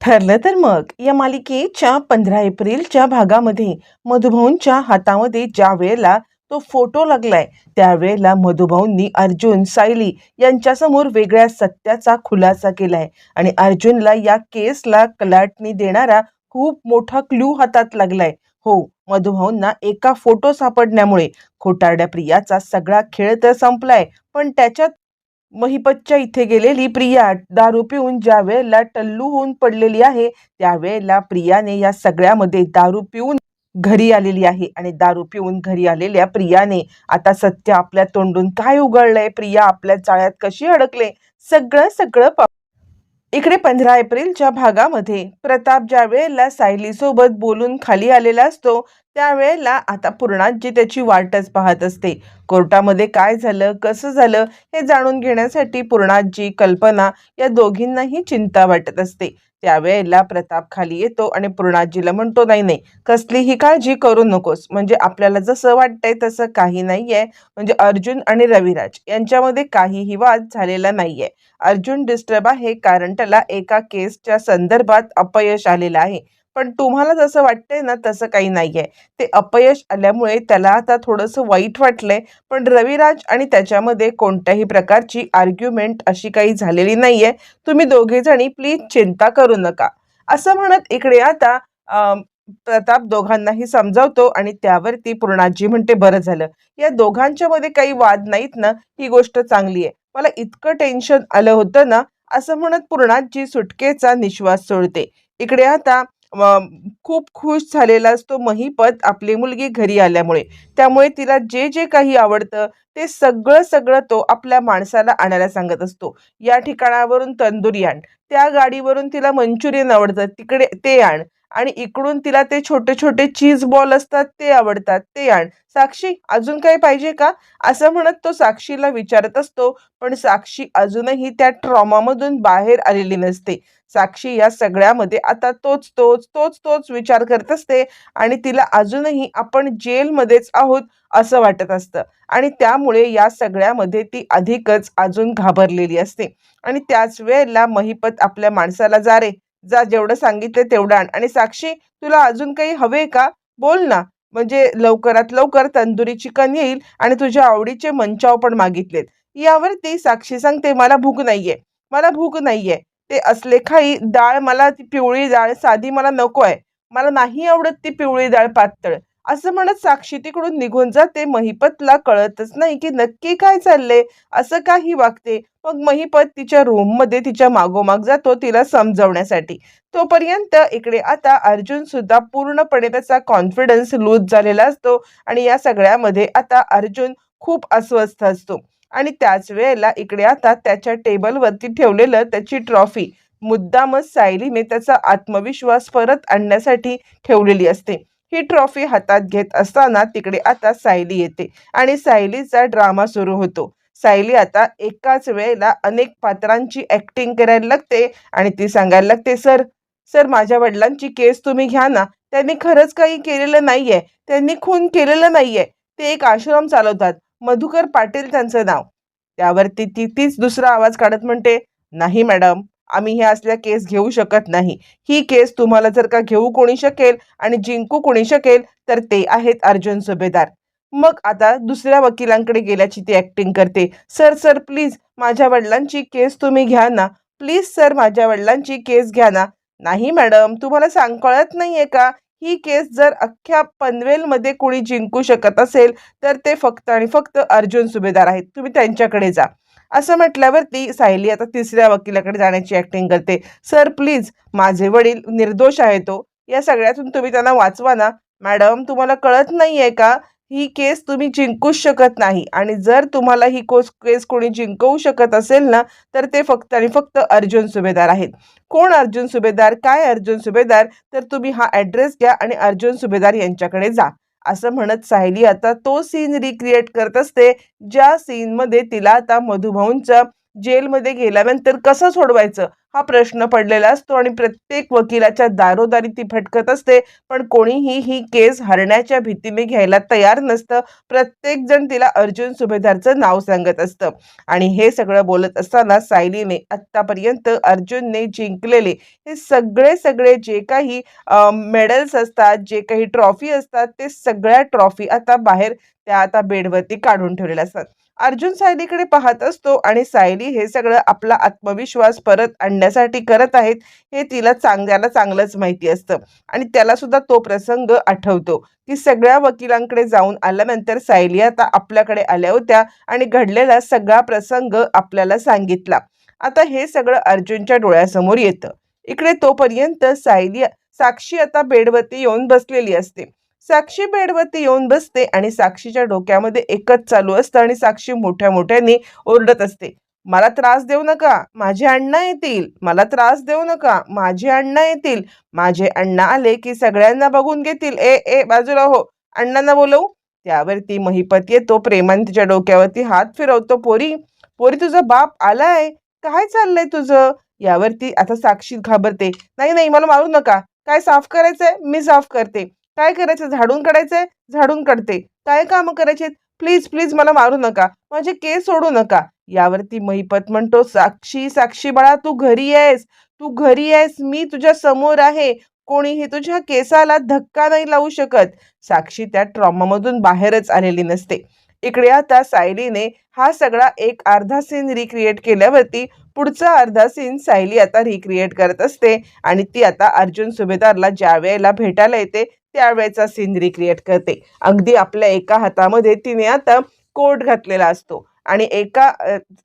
ठरलं तर मग. या मालिकेच्या पंधरा एप्रिलच्या भागामध्ये मधुभाऊंच्या हातामध्ये ज्या वेळेला तो फोटो लागलाय त्यावेळेला मधुभाऊंनी अर्जुन सायली यांच्यासमोर वेगळ्या सत्याचा खुलासा केलाय. आणि अर्जुनला या केसला कलाटणी देणारा खूप मोठा क्लू हातात लागलाय. हो मधुभाऊंना एका फोटो सापडण्यामुळे खोटारड्या प्रियाचा सगळा खेळ तर संपलाय पण त्याच्यात महिपतच्या इथे गेलेली प्रिया दारू पिऊन ज्या वेळेला टल्लू होऊन पडलेली आहे त्यावेळेला प्रियाने या सगळ्यामध्ये दारू पिऊन घरी आलेली आहे. आणि दारू पिऊन घरी आलेल्या प्रियाने आता सत्य आपल्या तोंडून काय उघडलंय? प्रिया आपल्या चाळ्यात कशी अडकले? सगळं सगळं इकडे पंधरा एप्रिलच्या भागामध्ये प्रताप ज्या वेळेला सायलीसोबत बोलून खाली आलेला असतो त्यावेळेला आता पूर्णाजी त्याची वाटच पाहत असते. कोर्टामध्ये काय झालं कसं झालं हे जाणून घेण्यासाठी पूर्णाजी कल्पना या दोघींनाही चिंता वाटत असते. त्यावेळेला प्रताप खाली येतो आणि पूर्णाजीला म्हणतो नाही नाही कसलीही काळजी करू नकोस. म्हणजे आपल्याला जसं वाटतंय तसं काही नाहीये. म्हणजे अर्जुन आणि रविराज यांच्यामध्ये काहीही वाद झालेला नाहीये. अर्जुन डिस्टर्ब आहे कारण त्याला एका केसच्या संदर्भात अपयश आलेलं आहे. पण तुम्हाला जसं वाटतंय ना तसं काही नाहीये. ते अपयश आल्यामुळे त्याला आता थोडंसं वाईट वाटलंय पण रविराज आणि त्याच्यामध्ये कोणत्याही प्रकारची आर्ग्युमेंट अशी काही झालेली नाहीये. तुम्ही दोघेजणी प्लीज चिंता करू नका. असं म्हणत इकडे आता प्रताप दोघांनाही समजावतो आणि त्यावरती पूर्णाजी म्हणते बरं झालं. या दोघांच्या मध्ये काही वाद नाहीत ना ही गोष्ट चांगली आहे मला इतकं टेन्शन आलं होतं ना असं म्हणत पूर्णाजी सुटकेचा निश्वास सोडते. इकडे आता खूप खुश झालेला असतो महिपत आपली मुलगी घरी आल्यामुळे. त्यामुळे तिला जे जे काही आवडतं ते सगळं सगळं तो आपल्या माणसाला आणायला सांगत असतो. या ठिकाणावरून तंदुरी आण. त्या गाडीवरून तिला मंचुरियन आवडतं. तिकडे ते आण. आणि इकडून तिला ते छोटे छोटे चीज बॉल असतात ते आवडतात ते आण. साक्षी अजून काही पाहिजे का? असं म्हणत तो साक्षीला विचारत असतो पण साक्षी अजूनही त्या ट्रॉमामधून बाहेर आलेली नसते. साक्षी या सगळ्यामध्ये आता तोच तोच तोच तोच विचार करत असते आणि तिला अजूनही आपण जेलमध्येच आहोत असं वाटत असतं. आणि त्यामुळे या सगळ्यामध्ये ती अधिकच अजून घाबरलेली असते. आणि त्याच वेळेला महिपत आपल्या माणसाला जा रे. जा जेवढं सांगितलं तेवढं आण. आणि साक्षी तुला अजून काही हवे का? बोल ना. म्हणजे लवकरात लवकर तंदुरी चिकन येईल आणि तुझ्या आवडीचे मंचाव पण मागितलेत. यावरती साक्षी सांगते मला भूक नाहीये. मला भूक नाहीये. ते असले खाई डाळ मला ती पिवळी डाळ साधी मला नको आहे. मला नाही आवडत ती पिवळी डाळ पातळ. असं म्हणत साक्षी तिकडून निघून जाते. महिपतला कळतच नाही की नक्की काय चाललंय असं काही वागते. मग महिपत तिच्या रूममध्ये तिच्या मागोमाग जातो तिला समजवण्यासाठी. तोपर्यंत इकडे आता अर्जुन सुद्धा पूर्णपणे त्याचा कॉन्फिडन्स लूज झालेला असतो आणि या सगळ्यामध्ये आता अर्जुन खूप अस्वस्थ असतो. आणि त्याच वेळेला इकडे आता त्याच्या टेबलवरती ठेवलेलं त्याची ट्रॉफी मुद्दामच सायलीने त्याचा आत्मविश्वास परत आणण्यासाठी ठेवलेली असते. ही ट्रॉफी हातात घेत असताना तिकडे आता सायली येते आणि सायलीचा ड्रामा सुरू होतो. सायली आता एकाच वेळेला अनेक पात्रांची ऍक्टिंग करायला लागते आणि ती सांगायला लागते सर सर माझ्या वडिलांची केस तुम्ही घ्या ना. त्यांनी खरंच काही केलेलं नाहीये. त्यांनी खून केलेलं नाहीये. ते एक आश्रम चालवतात. मधुकर पाटील त्यांचं नाव. त्यावरती ती तीच दुसरा आवाज काढत म्हणते नाही मॅडम. आम्ही ह्या असल्या केस घेऊ शकत नाही. ही केस तुम्हाला जर का घेऊ कोणी शकेल आणि जिंकू कोणी शकेल तर ते आहेत अर्जुन सुभेदार. मग आता दुसऱ्या वकिलांकडे गेल्याची ती ऍक्टिंग करते. सर सर प्लीज माझ्या वडिलांची केस तुम्ही घ्या ना. प्लीज सर माझ्या वडिलांची केस घ्या ना. नाही मॅडम तुम्हाला सांग कळत नाहीये का? ही केस जर अख्ख्या पनवेलमध्ये कोणी जिंकू शकत असेल तर ते फक्त आणि फक्त अर्जुन सुभेदार आहेत. तुम्ही त्यांच्याकडे जा. असं म्हटल्यावरती सायली आता तिसऱ्या वकिलाकडे जाण्याची ऍक्टिंग करते. सर प्लीज माझे वडील निर्दोष आहे तो हो. या सगळ्यातून तुम्ही त्यांना वाचवा ना. मॅडम तुम्हाला कळत नाही आहे का? ही केस तुम्ही जिंकूच शकत नाही. आणि जर तुम्हाला ही कोस केस कोणी जिंकवू शकत असेल ना तर ते फक्त आणि फक्त अर्जुन सुभेदार आहेत. कोण अर्जुन सुभेदार? काय अर्जुन सुभेदार? तर तुम्ही हा ॲड्रेस घ्या आणि अर्जुन सुभेदार यांच्याकडे जा. असं म्हणत सायली आता तो सीन रिक्रिएट करत असते. ज्या सीनमध्ये तिला आता मधुभाऊंचं जेलमध्ये गेल्यानंतर कसं सोडवायचं? हा प्रश्न पडलेला असतो आणि प्रत्येक वकिलाच्या दारोदारी ती भटकत असते. पण कोणीही ही केस हरण्याच्या भीतीने घ्यायला तयार नसतं. प्रत्येक जण तिला अर्जुन सुभेदारचं नाव सांगत असतं. आणि हे सगळं बोलत असताना सायलीने आत्तापर्यंत अर्जुनने जिंकलेले हे सगळे सगळे जे काही मेडल्स असतात जे काही ट्रॉफी असतात ते सगळ्या ट्रॉफी आता बाहेर त्या आता बेडवरती काढून ठेवलेल्या असतात. अर्जुन सायलीकडे पाहत असतो आणि सायली हे सगळं आपला आत्मविश्वास परत आणण्यासाठी करत आहेत हे तिला चांगल्याला चांगलंच माहिती असतं. आणि त्याला सुद्धा तो प्रसंग आठवतो की सगळ्या वकिलांकडे जाऊन आल्यानंतर सायली आता आपल्याकडे आल्या होत्या आणि घडलेला सगळा प्रसंग आपल्याला सांगितला. आता हे सगळं अर्जुनच्या डोळ्यासमोर येतं. इकडे तोपर्यंत सायली साक्षी आता बेडवरती येऊन बसलेली असते. साक्षी बेडवरती येऊन बसते आणि साक्षीच्या डोक्यामध्ये एकच चालू असतं आणि साक्षी मोठ्या मोठ्याने ओरडत असते. मला त्रास देऊ नका माझे अण्णा येतील. मला त्रास देऊ नका माझे अण्णा येतील. माझे अण्णा आले की सगळ्यांना बघून घेतील. ए ए बाजूला हो. अण्णांना बोलवू? त्यावरती महिपत येतो प्रेमाने तिच्या डोक्यावरती हात फिरवतो. पोरी पोरी तुझा बाप आलाय. काय चाललंय तुझं? यावरती आता साक्षी घाबरते. नाही नाही मला मारू नका. काय साफ करायचंय? मी साफ करते. काय करायचं? झाडून काढायचंय? झाडून काढते. काय कामं करायचे प्लीज प्लीज मला मारू नका. माझे केस सोडू नका. यावरती महिपत म्हणतो साक्षी साक्षी बाळा तू घरी आहेस. तू घरी आहेस. मी तुझ्या समोर आहे. कोणीही तुझ्या केसाला धक्का नाही लावू शकत. साक्षी त्या ट्रॉमामधून बाहेरच आलेली नसते. इकडे आता सायलीने हा सगळा एक अर्धा सीन रिक्रिएट केल्यावरती पुढचा अर्धा सीन सायली आता रिक्रिएट करत असते आणि ती आता अर्जुन सुभेदारला ज्या वेळेला भेटायला येते त्यावेळेचा सीन रिक्रिएट करते. अगदी आपल्या एका हातामध्ये तिने आता कोट घातलेला असतो आणि एका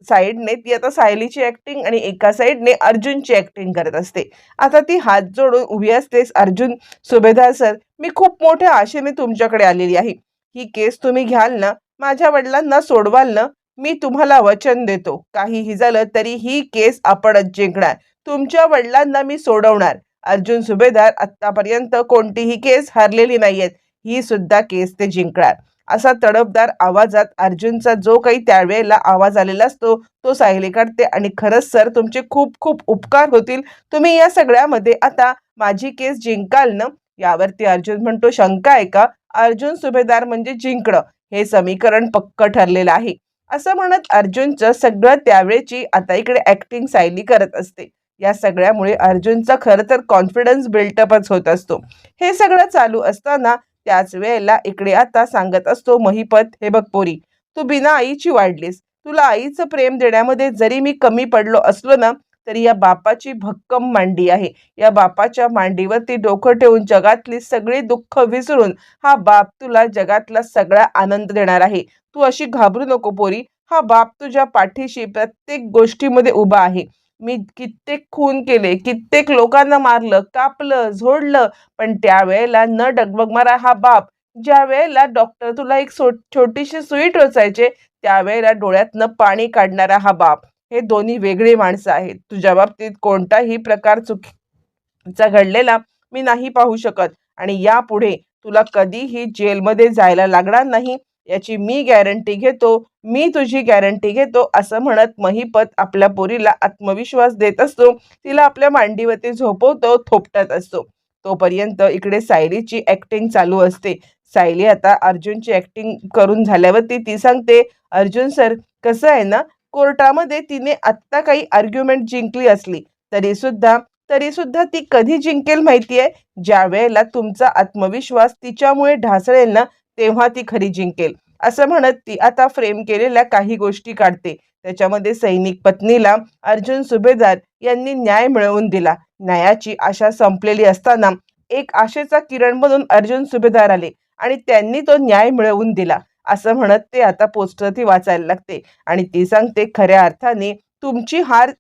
साईडने ती आता सायलीची ॲक्टिंग आणि एका साईडने अर्जुनची ॲक्टिंग करत असते. आता ती हात जोडून उभी असतेस अर्जुन सुभेदार सर मी खूप मोठ्या आशेने तुमच्याकडे आलेली आहे. ही केस तुम्ही घ्याल ना माझ्या वडिलांना सोडवाल ना मी तुम्हाला वचन देतो. काहीही झालं तरी ही केस आपणच जिंकणार. तुमच्या वडिलांना मी सोडवणार. अर्जुन सुभेदार आत्तापर्यंत कोणतीही केस हरलेली नाहीयेत. ही सुद्धा केस ते जिंकणार. असा तडपदार आवाजात अर्जुनचा जो काही त्यावेळेला आवाज आलेला असतो तो सायली काढते आणि खरंच सर तुमचे खूप खूप उपकार होतील. तुम्ही या सगळ्यामध्ये आता माझी केस जिंकाल ना यावरती अर्जुन म्हणतो शंका आहे का? अर्जुन सुभेदार म्हणजे जिंकणं. हे समीकरण पक्क ठरलेलं आहे. असं म्हणत अर्जुनचं सगळं त्यावेळेची आता इकडे ऍक्टिंग सायली करत असते. या सगळ्यामुळे अर्जुनचा खरं तर कॉन्फिडन्स बिल्टअपच होत असतो. हे सगळं चालू असताना त्याच वेळेला इकडे आता सांगत असतो महिपत हे बघ पोरी तू बिना आईची वाढलीस. तुला आईचं प्रेम देण्यामध्ये जरी मी कमी पडलो असलो ना तरी या बापाची भक्कम मांडी आहे. या बापाच्या मांडीवरती डोकं ठेवून जगातली सगळी दुःख विसरून हा बाप तुला जगातला सगळा आनंद देणार आहे. तू अशी घाबरू नको पोरी. हा बाप तुझ्या पाठीशी प्रत्येक गोष्टीमध्ये उभा आहे. मी कित्येक खून केले कित्येक लोकांना मारलं कापलं झोडलं पण त्यावेळेला न डगमगणारा हा बाप ज्या वेळेला डॉक्टर तुला एक सो छोटीशी सुई टोचायचे त्यावेळेला डोळ्यातनं पाणी काढणारा हा बाप. हे दोन्ही वेगळी माणसं आहेत. तुझ्या बाबतीत कोणताही प्रकार चुकीचा घडलेला मी नाही पाहू शकत आणि यापुढे तुला कधीही जेलमध्ये जायला लागणार नाही याची मी गॅरंटी घेतो मी तुझी गॅरंटी घेतो असं म्हणत महिपत आपल्या पोरीला आत्मविश्वास देत असतो. तिला आपल्या मांडीवरती झोपवतो थोपटत असतो. तोपर्यंत इकडे सायलीची ॲक्टिंग चालू असते. सायली आता अर्जुनची ॲक्टिंग करून झाल्यावरती ती सांगते अर्जुन सर कसं आहे ना कोर्टामध्ये तिने आत्ता काही आर्ग्युमेंट जिंकली असली तरी सुद्धा तरी सुद्धा ती कधी जिंकेल माहिती आहे ज्या वेळेला तुमचा आत्मविश्वास तिच्यामुळे ढासळेल ना तेव्हा ती खरी जिंकेल. असं म्हणत ती आता फ्रेम केलेल्या काही गोष्टी काढते. त्याच्यामध्ये सैनिक पत्नीला अर्जुन सुभेदार यांनी न्याय मिळवून दिला. न्यायाची आशा संपलेली असताना एक आशेचा किरण म्हणून अर्जुन सुभेदार आले आणि त्यांनी तो न्याय मिळवून दिला. असं म्हणत ते आता पोस्टर ती वाचायला लागते. आणि ती सांगते खऱ्या अर्थाने तुमची हार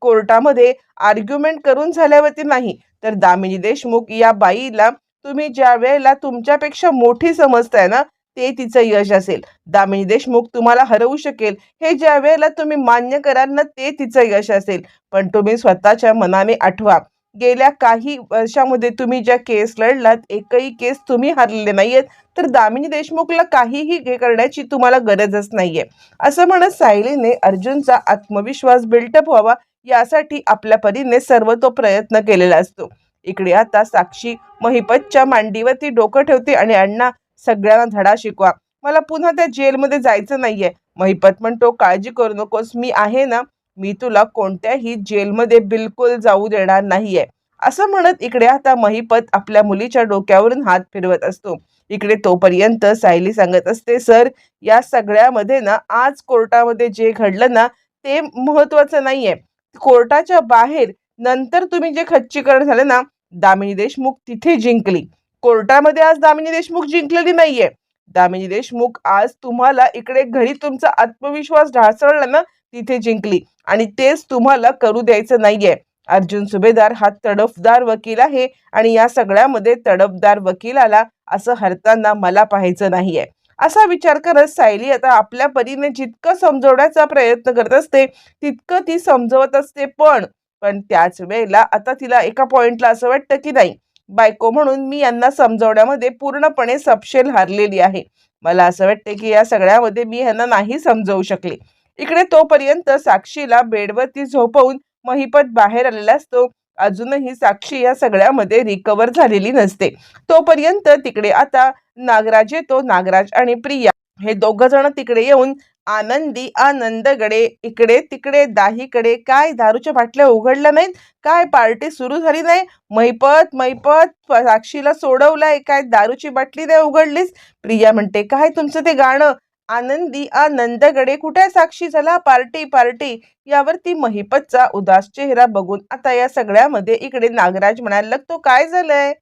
कोर्टामध्ये आर्ग्युमेंट करून झाल्यावरती नाही. तर दामिनी देशमुख या बाईला तुम्ही ज्या वेळेला तुमच्यापेक्षा मोठी समजताय ना ते तिचं यश असेल. दामिनी देशमुख तुम्हाला हरवू शकेल. हे ज्या वेळेला तुम्ही मान्य कराल ना ते तिचं यश असेल. पण तुम्ही स्वतःच्या मनाने आठवा. गेल्या काही वर्षामध्ये तुम्ही ज्या केस लढलात एकही केस तुम्ही हरलेले नाही आहेत तर दामिनी देशमुखला काहीही हे करण्याची तुम्हाला गरजच नाहीये. असं म्हणत सायलीने अर्जुनचा आत्मविश्वास बिल्टअप व्हावा यासाठी आपल्या परीने सर्व तो प्रयत्न केलेला असतो. इकडे आता साक्षी महिपतच्या मांडीवरती डोकं ठेवते आणि अण्णा सगळ्यांना धडा शिकवा. मला पुन्हा त्या जेलमध्ये जायचं नाहीये. महिपत म्हणतो काळजी करू नकोस मी आहे ना मी तुला कोणत्याही जेलमध्ये बिलकुल जाऊ देणार नाहीये. असं म्हणत इकडे आता महिपत आपल्या मुलीच्या डोक्यावरून हात फिरवत असतो. इकडे तोपर्यंत सायली सांगत असते सर या सगळ्यामध्ये ना आज कोर्टामध्ये जे घडलं ना ते महत्वाचं नाहीये. कोर्टाच्या बाहेर नंतर तुम्ही जे खच्चीकरण झालं ना दामिनी देशमुख तिथे जिंकली. कोर्टामध्ये आज दामिनी देशमुख जिंकलेली नाहीये. दामिनी देशमुख आज तुम्हाला इकडे घरी तुमचा आत्मविश्वास ढासळला ना तिथे जिंकली. आणि तेच तुम्हाला करू द्यायचं नाहीये. अर्जुन सुभेदार हा तडफदार वकील आहे आणि या सगळ्यामध्ये तडफदार वकिलाला असं हरताना मला पाहायचं नाहीये. असा विचार करत सायली आता आपल्या परीने जितकं समजवण्याचा प्रयत्न करत असते तितकं ती समजवत असते पण पण त्याच वेळेला आता तिला एका पॉइंटला असं वाटतं की नाही बायको म्हणून मी यांना समजवण्यामध्ये पूर्णपणे सपशेल हारलेली आहे. मला असं वाटते की या सगळ्यामध्ये मी यांना नाही समजवू शकले. इकडे तोपर्यंत साक्षीला बेडवरती झोपवून महिपत बाहेर आलेला असतो. अजूनही साक्षी या सगळ्यामध्ये रिकवर झालेली नसते. तोपर्यंत तिकडे आता नागराज येतो. नागराज आणि प्रिया हे दोघ जण तिकडे येऊन आनंदी आनंदगडे इकडे तिकडे दाहीकडे काय दारूच्या बाटल्या उघडल्या नाहीत? काय पार्टी सुरू झाली नाही? मैपत मैपत साक्षीला सोडवलंय. काय दारूची बाटली नाही उघडलीस? प्रिया म्हणते काय तुमचं ते गाणं? आनंदी आनंदगडे कुठे साक्षी झाला? Party party. यावरती महिपतचा उदास चेहरा बघून आता या सगळ्यामध्ये इकडे नागराज म्हणायला लागतो काय झालंय?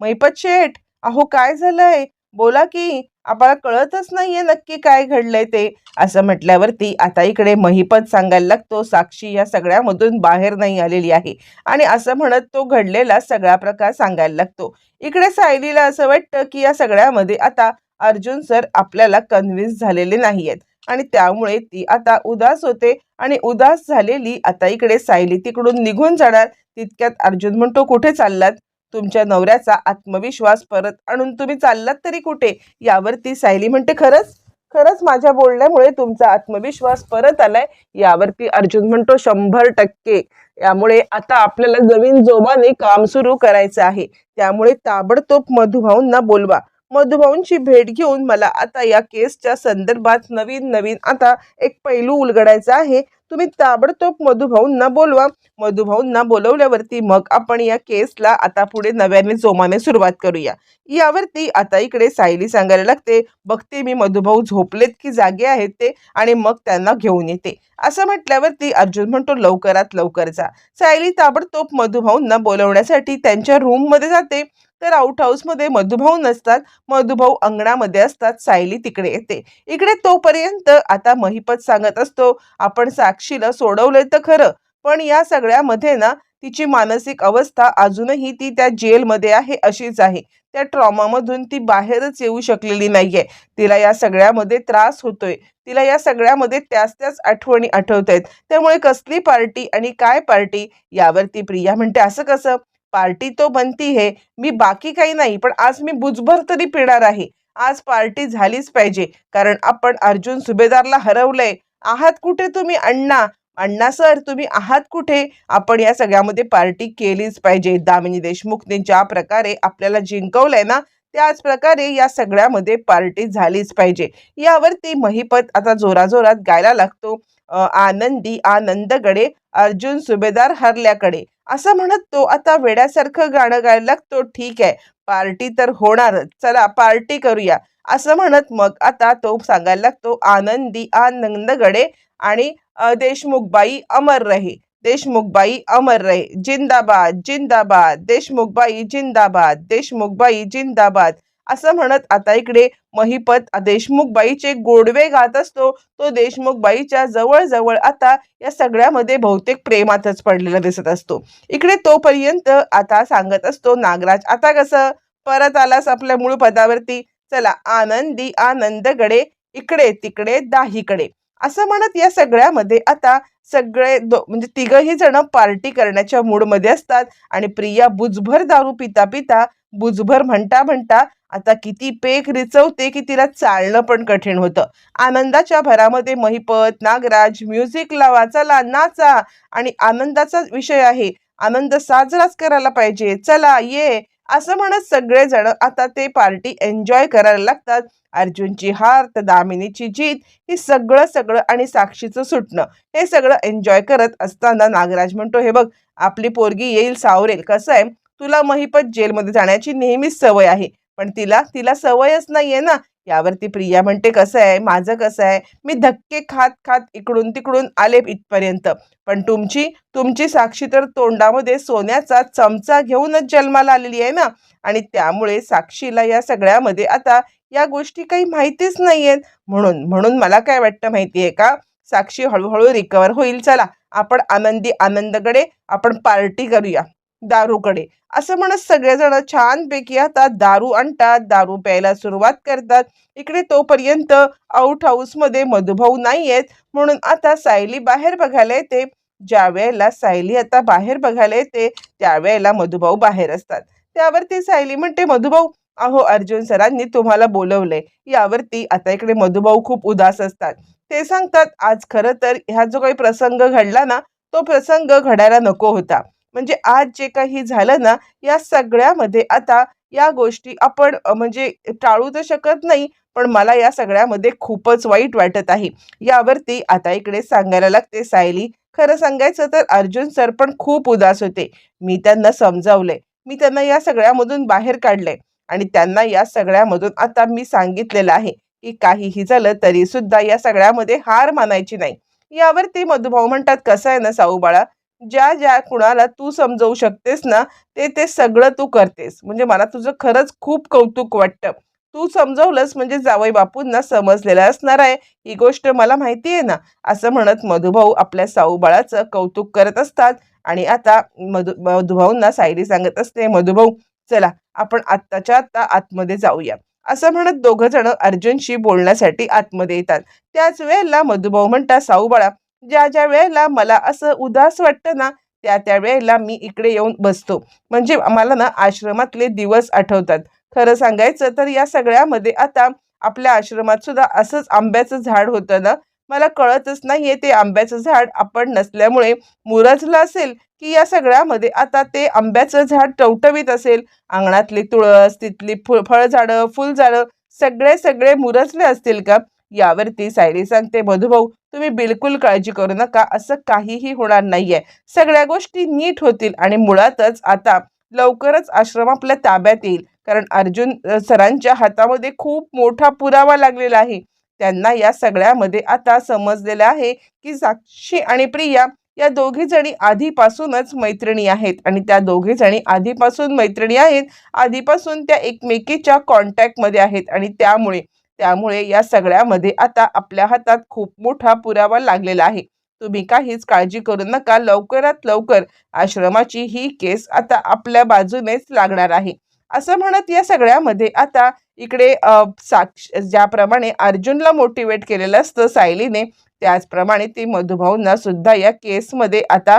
महिपत शेठ. अहो काय झालंय? बोला की आपल्याला कळतच नाहीये नक्की काय घडलंय ते. असं म्हटल्यावरती आता इकडे महिपत सांगायला लागतो साक्षी या सगळ्यामधून बाहेर नाही आलेली आहे. आणि असं म्हणत तो घडलेला सगळा प्रकार सांगायला लागतो. इकडे सायलीला असं वाटतं की या सगळ्यामध्ये आता अर्जुन सर आपल्याला कन्व्हिन्स झालेले नाही आहेत आणि त्यामुळे ती आता उदास होते आणि उदास झालेली आता इकडे सायली तिकडून निघून जाणार. तितक्यात अर्जुन म्हणतो कुठे चाललात? तुमच्या नवऱ्याचा आत्मविश्वास परत आणून तुम्ही चाललात तरी कुठे? यावरती सायली म्हणते खरंच? खरंच माझ्या बोलण्यामुळे तुमचा आत्मविश्वास परत आलाय? यावरती अर्जुन म्हणतो शंभर टक्के. यामुळे आता आपल्याला जमीन जोमाने काम सुरू करायचं आहे. त्यामुळे ताबडतोब मधुभाऊंना बोलवा. मधुभाऊंची भेट घेऊन मला आता या केसच्या संदर्भात नवीन नवीन आता एक पैलू उलगडायचा आहे. तुम्ही ताबडतोब मधुभाऊंना बोलवा. मधुभाऊंना बोलवल्यावरती मग आपण या केसला आता पुढे नव्याने जोमाने सुरुवात करूया. यावरती आता इकडे सायली सांगायला लागते बघते मी मधुभाऊ झोपलेत की जागे आहेत ते आणि मग त्यांना घेऊन येते. असं म्हटल्यावरती अर्जुन म्हणतो लवकरात लवकर जा. सायली ताबडतोब मधुभाऊंना बोलवण्यासाठी त्यांच्या रूममध्ये जाते. तर आउट हाऊसमध्ये मधुभाऊ नसतात मधुभाऊ अंगणामध्ये असतात सायली तिकडे येते. इकडे तोपर्यंत आता महिपत सांगत असतो आपण साक्षीला सोडवलंय तर खरं. पण या सगळ्यामध्ये ना तिची मानसिक अवस्था अजूनही ती त्या जेलमध्ये आहे अशीच आहे. त्या ट्रॉमामधून ती बाहेरच येऊ शकलेली नाहीये. तिला या सगळ्यामध्ये त्रास होतोय. तिला या सगळ्यामध्ये त्याच त्याच आठवणी आठवत आहेत त्यामुळे कसली पार्टी आणि काय पार्टी यावरती प्रिया म्हणते असं कसं? पार्टी तो बनती हे. मी बाकी काही नाही पण आज मी बुजभर तरी पिणार आहे. आज पार्टी झालीच पाहिजे. कारण आपण अर्जुन सुभेदारला हरवलंय. आहात कुठे तुम्ही? अण्णा. अण्णा सर तुम्ही आहात कुठे? आपण या सगळ्यामध्ये पार्टी केलीच पाहिजे. दामिनी देशमुखने ज्या प्रकारे आपल्याला जिंकवलंय ना त्याच प्रकारे या सगळ्यामध्ये पार्टी झालीच पाहिजे. यावरती महिपत आता जोराजोरात गायला लागतो. आनंदी आनंदगडे अर्जुन सुभेदार हरल्याकडे. असं म्हणत तो आता वेड्यासारखं गाणं गायला लागतो. ठीक आहे. पार्टी तर होणारच. चला पार्टी करूया. असं म्हणत मग आता तो सांगायला लागतो आनंदी आनंदगडे आणि देशमुखबाई अमर रहे देशमुखबाई अमर रहे जिंदाबाद जिंदाबाद देशमुखबाई जिंदाबाद देशमुखबाई जिंदाबाद. असं म्हणत आता इकडे महिपत देशमुखबाईचे गोडवे गात असतो. तो देशमुखबाईच्या जवळजवळ आता या सगळ्यामध्ये बहुतेक प्रेमातच पडलेला दिसत असतो. इकडे तोपर्यंत आता सांगत असतो नागराज आता कसं? परत आलास आपल्या मूळ पदावरती? चला आनंदी आनंदगडे इकडे तिकडे दाहीकडे. असं म्हणत या सगळ्यामध्ये आता सगळे दो म्हणजे तिघही जण पार्टी करण्याच्या मूडमध्ये असतात आणि प्रिया बुजभर दारू पिता पिता बुजभर म्हणता म्हणता आता किती पेक रिचवते की तिला चालणं पण कठीण होतं. आनंदाच्या भरामध्ये महिपत नागराज म्युझिक लावा चला नाचा. आणि आनंदाचा विषय आहे आनंद साजराच करायला पाहिजे. चला ये. असं म्हणत सगळेजण आता ते पार्टी एन्जॉय करायला लागतात. अर्जुनची हार तर दामिनीची जीत ही सगळं सगळं आणि साक्षीचं सुटणं हे सगळं एन्जॉय करत असताना नागराज म्हणतो हे बघ आपली पोरगी येईल सावरेल कसं आहे? तुला महिपत जेलमध्ये जाण्याची नेहमीच सवय आहे पण तिला तिला सवयच नाहीये ना. यावरती प्रिया म्हणते कसं आहे? माझं कसं आहे? मी धक्के खात खात इकडून तिकडून आले इथपर्यंत. पण तुमची तुमची साक्षी तर तोंडामध्ये सोन्याचा चमचा घेऊनच जन्माला आलेली आहे ना? आणि त्यामुळे साक्षीला या सगळ्यामध्ये आता या गोष्टी काही माहितीच नाही आहेत म्हणून म्हणून मला काय वाटतं माहिती आहे का? साक्षी हळूहळू रिकवर होईल. चला आपण आनंदी आनंदकडे आपण पार्टी करूया. दारूकडे. असं म्हणत सगळेजण छानपैकी आता दारू आणतात दारू प्यायला सुरुवात करतात. इकडे तोपर्यंत आउट हाऊसमध्ये मधुभाऊ नाही आहेत म्हणून आता सायली बाहेर बघायला येते. ज्या वेळेला सायली आता बाहेर बघायला येते त्यावेळेला मधुभाऊ बाहेर असतात. त्यावरती सायली म्हणते मधुभाऊ अहो अर्जुन सरांनी तुम्हाला बोलवलंय. यावरती आता इकडे मधुभाऊ खूप उदास असतात. ते सांगतात आज खरं तर ह्या जो काही प्रसंग घडला ना तो प्रसंग घडायला नको होता. म्हणजे आज जे काही झालं ना या सगळ्यामध्ये आता या गोष्टी आपण म्हणजे टाळू तर शकत नाही पण मला या सगळ्यामध्ये खूपच वाईट वाटत आहे. यावरती आता इकडे सांगायला लागते सायली. खरं सांगायचं तर अर्जुन सर पण खूप उदास होते. मी त्यांना समजावलंय. मी त्यांना या सगळ्यामधून बाहेर काढलंय. आणि त्यांना या सगळ्यामधून आता मी सांगितलेलं आहे की काहीही झालं तरी सुद्धा या सगळ्यामध्ये हार मानायची नाही. यावरती मधुभाऊ म्हणतात कसं आहे ना साऊ बाळा? ज्या ज्या कुणाला तू समजवू शकतेस ना ते ते सगळं तू करतेस. म्हणजे मला तुझं खरंच खूप कौतुक वाटतं. तू समजवलंस म्हणजे जावई बापूंना समजलेलं असणार आहे. ही गोष्ट मला माहिती आहे ना. असं म्हणत मधुभाऊ आपल्या साऊ बाळाचं कौतुक करत असतात. आणि आता मधु मधुभाऊंना सायली सांगत असते मधुभाऊ चला आपण आत्ताच्या आत्ता आतमध्ये जाऊया. असं म्हणत दोघं जण अर्जुनशी बोलण्यासाठी आतमध्ये येतात. त्याच वेळेला मधुभाऊ म्हणतात साऊ बाळा ज्या ज्या वेळेला मला असं उदास वाटतं ना त्या त्या वेळेला मी इकडे येऊन बसतो. म्हणजे मला ना आश्रमातले दिवस आठवतात. खरं सांगायचं तर या सगळ्यामध्ये आता आपल्या आश्रमात सुद्धा असंच आंब्याचं झाड होतं ना. मला कळतच नाहीये ते आंब्याचं झाड आपण नसल्यामुळे मुरजलं असेल की या सगळ्यामध्ये आता ते आंब्याचं झाड टवटवीत असेल. अंगणातली तुळस तिथली फुल फळझाडं फुलझाडं सगळे सगळे मुरजले असतील का? यावरती सायली सांगते मधुभाऊ तुम्ही बिलकुल काळजी करू नका असं काहीही होणार नाहीये. सगळ्या गोष्टी नीट होतील आणि मुळातच आता लवकरच आश्रम आपल्या ताब्यात येईल. कारण अर्जुन सरांच्या हातामध्ये खूप मोठा पुरावा लागलेला आहे. त्यांना या सगळ्यामध्ये आता समजलेलं आहे की साक्षी आणि प्रिया या दोघी जणी आधीपासूनच मैत्रिणी आहेत आणि त्या दोघी जणी आधीपासून मैत्रिणी आहेत आधीपासून त्या एकमेकीच्या कॉन्टॅक्टमध्ये आहेत आणि त्यामुळे त्यामुळे या सगळ्यामध्ये आता आपल्या हातात खूप मोठा पुरावा लागलेला आहे. तुम्ही काहीच काळजी करू नका. लवकरात लवकर आश्रमाची ही केस आता आपल्या बाजूनेच लागणार आहे. असं म्हणत या सगळ्यामध्ये आता इकडे साक्ष ज्याप्रमाणे अर्जुनला मोटिवेट केलेलं असतं सायलीने त्याचप्रमाणे ती मधुभाऊंना सुद्धा या केसमध्ये आता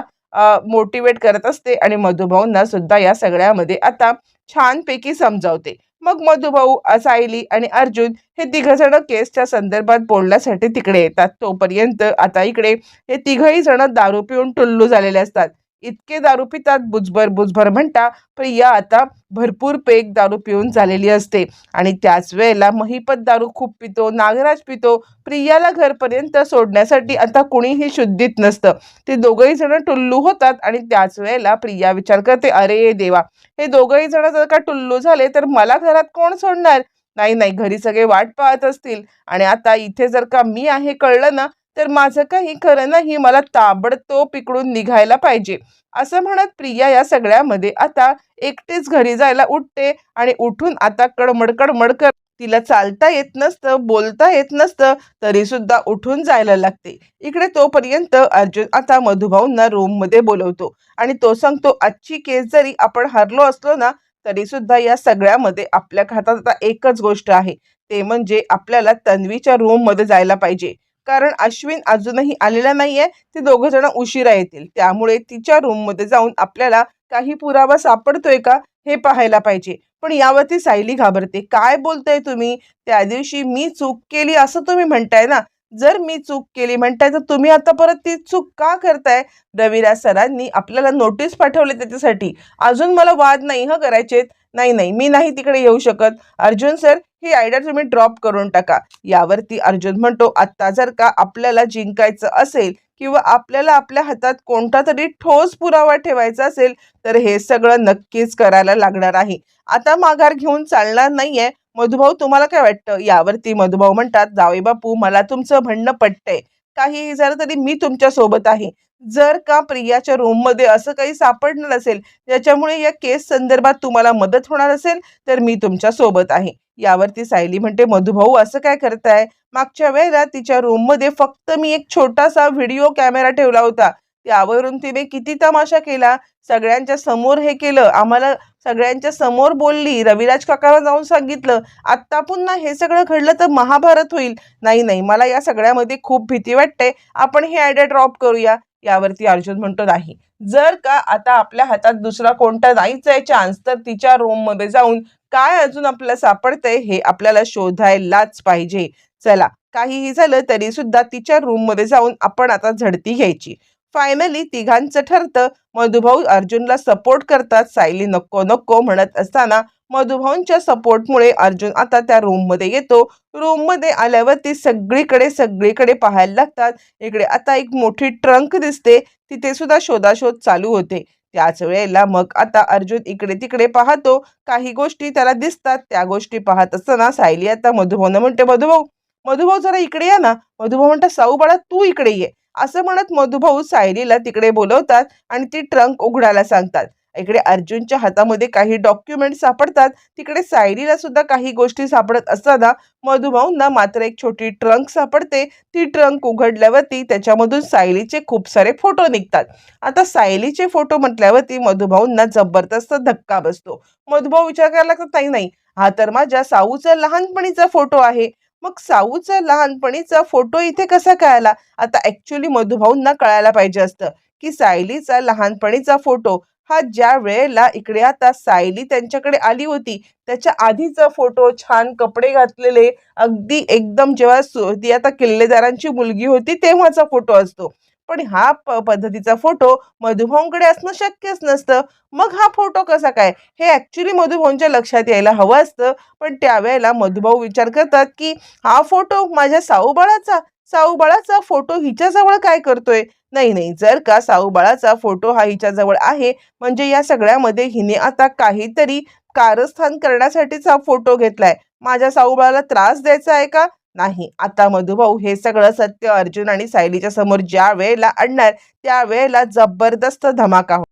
मोटिवेट करत असते आणि मधुभाऊंना सुद्धा या सगळ्यामध्ये आता छानपैकी समजावते. मग मधुभाऊ अ, सायली आणि अर्जुन हे तिघजण केसच्या संदर्भात बोलण्यासाठी तिकडे येतात. तोपर्यंत आता इकडे हे तिघही जण दारू पिऊन टुल्लू झालेले असतात. इतके दारू पितात बुजभर बुजभर म्हणता प्रिया आता भरपूर पेक दारू पिऊन झालेली असते. आणि त्याच वेळेला महिपत दारू खूप पितो नागराज पितो प्रियाला घरपर्यंत सोडण्यासाठी आता कुणीही शुद्धीत नसतं. ते दोघंही जण टुल्लू होतात आणि त्याच वेळेला प्रिया विचार करते अरे देवा हे दोघंही जण जर का टुल्लू झाले तर मला घरात कोण सोडणार? नाही नाही घरी सगळे वाट पाहत असतील. आणि आता इथे जर का मी आहे कळलं ना तर माझं काही खरं नाही मला ताबडतोब इकडून निघायला पाहिजे. असं म्हणत प्रिया या सगळ्यामध्ये आता एकटीच घरी जायला उठते आणि उठून आता कडमड कडमड कर तिला चालता येत नसतं बोलता येत नसतं तरी सुद्धा उठून जायला लागते. इकडे तोपर्यंत अर्जुन आता मधुभाऊंना रूममध्ये बोलवतो आणि तो सांगतो आजची केस जरी आपण हरलो असलो ना तरी सुद्धा या सगळ्यामध्ये आपल्या हातात आता एकच गोष्ट आहे. ते म्हणजे आपल्याला तन्वीच्या रूममध्ये जायला पाहिजे. कारण अश्विन अजूनही आलेला नाहीये. ते दोघं जण उशिरा येतील. त्यामुळे तिच्या रूममध्ये जाऊन आपल्याला काही पुरावा सापडतोय का हे पाहायला पाहिजे. पण यावरती सायली घाबरते. काय बोलताय तुम्ही? त्या दिवशी मी चूक केली असं तुम्ही म्हणताय ना? जर मी चूक केली म्हणताय तर तुम्ही आता परत ती चूक का करताय? रविराज सरांनी आपल्याला नोटीस पाठवली त्याच्यासाठी. अजून मला वाद नाही हं करायचेत? नाही नाही मी नाही तिकडे येऊ शकत. अर्जुन सर ही आयडिया तुम्ही ड्रॉप करून टाका. यावरती अर्जुन म्हणतो आत्ता जर का आपल्याला जिंकायचं असेल किंवा आपल्याला आपल्या हातात कोणता तरी ठोस पुरावा ठेवायचा असेल तर हे सगळं नक्कीच करायला लागणार आहे. आता माघार घेऊन चालणार नाहीये मधुभाऊ तुम्हाला काय वाटतं? यावरती मधुभाऊ म्हणतात जावे बापू मला तुमचं म्हणणं पटतंय. काहीही झालं तरी मी तुमच्यासोबत आहे. जर का प्रियाच्या रूममध्ये असं काही सापडणार असेल ज्याच्यामुळे या केस संदर्भात तुम्हाला मदत होणार असेल तर मी तुमच्यासोबत आहे. यावरती सायली म्हणते मधुभाऊ असं काय करताय? मागच्या वेळेला तिच्या रूममध्ये फक्त मी एक छोटासा व्हिडिओ कॅमेरा ठेवला होता. त्यावरून तिने किती तमाशा केला? सगळ्यांच्या समोर हे केलं. आम्हाला सगळ्यांच्या समोर बोलली. रविराज काकाला जाऊन सांगितलं आत्ता पुन्हा हे सगळं घडलं तर महाभारत होईल. नाही नाही. मला या सगळ्यामध्ये खूप भीती वाटते. आपण हे आयडिया ड्रॉप करूया. यावरती अर्जुन म्हणतो नाही. जर का आता आपल्या हातात दुसरा कोणता नाहीच आहे चान्स तर तिच्या रूममध्ये जाऊन काय अजून आपल्याला सापडतंय हे आपल्याला शोधायलाच पाहिजे. चला. काहीही झालं तरी सुद्धा तिच्या रूममध्ये जाऊन आपण आता झडती घ्यायची. फायनली तिघांचं ठरतं. मधुभाऊ अर्जुनला सपोर्ट करतात. सायली नको नको म्हणत असताना मधुभाऊंच्या सपोर्टमुळे अर्जुन आता त्या रूममध्ये येतो. रूममध्ये आल्यावरती सगळीकडे सगळीकडे पाहायला लागतात. इकडे आता एक मोठी ट्रंक दिसते. तिथे सुद्धा शोधाशोध चालू होते. त्याच वेळेला मग आता अर्जुन इकडे तिकडे पाहतो. काही गोष्टी त्याला दिसतात. त्या गोष्टी पाहत असताना सायली आता मधुभाऊनं म्हणते मधुभाऊ मधुभाऊ जरा इकडे या ना. मधुभाऊ म्हणतात साऊ बाळा तू इकडे ये. असं म्हणत मधुभाऊ सायलीला तिकडे बोलवतात आणि ती ट्रंक उघडायला सांगतात. इकडे अर्जुनच्या हातामध्ये काही डॉक्युमेंट सापडतात. तिकडे सायलीला सुद्धा काही गोष्टी सापडत असताना मधुभाऊंना मात्र एक छोटी ट्रंक सापडते. ती ट्रंक उघडल्यावरती त्याच्यामधून सायलीचे खूप सारे फोटो निघतात. आता सायलीचे फोटो म्हटल्यावरती मधुभाऊंना जबरदस्त धक्का बसतो. मधुभाऊ विचार करायला लागतात नाही नाही हा तर माझ्या साऊचा लहानपणीचा फोटो आहे. मग साऊचा लहानपणीचा फोटो इथे कसा कळाला? आता ऍक्च्युली मधुभाऊंना कळायला पाहिजे असतं की सायलीचा लहानपणीचा फोटो हा ज्या वेळेला इकडे आता सायली त्यांच्याकडे आली होती त्याच्या आधीचा फोटो छान कपडे घातलेले अगदी एकदम जेव्हा सु- ती आता किल्लेदारांची मुलगी होती तेव्हाचा फोटो असतो. पण हा प पद्धतीचा फोटो मधुभाऊंकडे असणं शक्यच नसतं. मग हा फोटो कसा काय? हे ॲक्च्युली मधुभाऊंच्या लक्षात यायला हवं असतं. पण त्यावेळेला मधुभाऊ विचार करतात की हा फोटो माझ्या साऊबाळाचा? साऊबाळाचा फोटो हिच्याजवळ काय करतोय? नाही नाही. जर का साऊबाळाचा फोटो हा हिच्याजवळ आहे म्हणजे या सगळ्यामध्ये हिने आता काहीतरी कारस्थान करण्यासाठीच हा फोटो घेतलाय. माझ्या साऊबाळाला त्रास द्यायचा आहे का? नाही. आता मधुभाऊ हे सगळं सत्य अर्जुन आणि सायलीच्या समोर ज्या वेळेला आणणार त्या वेळेला जबरदस्त धमाका हो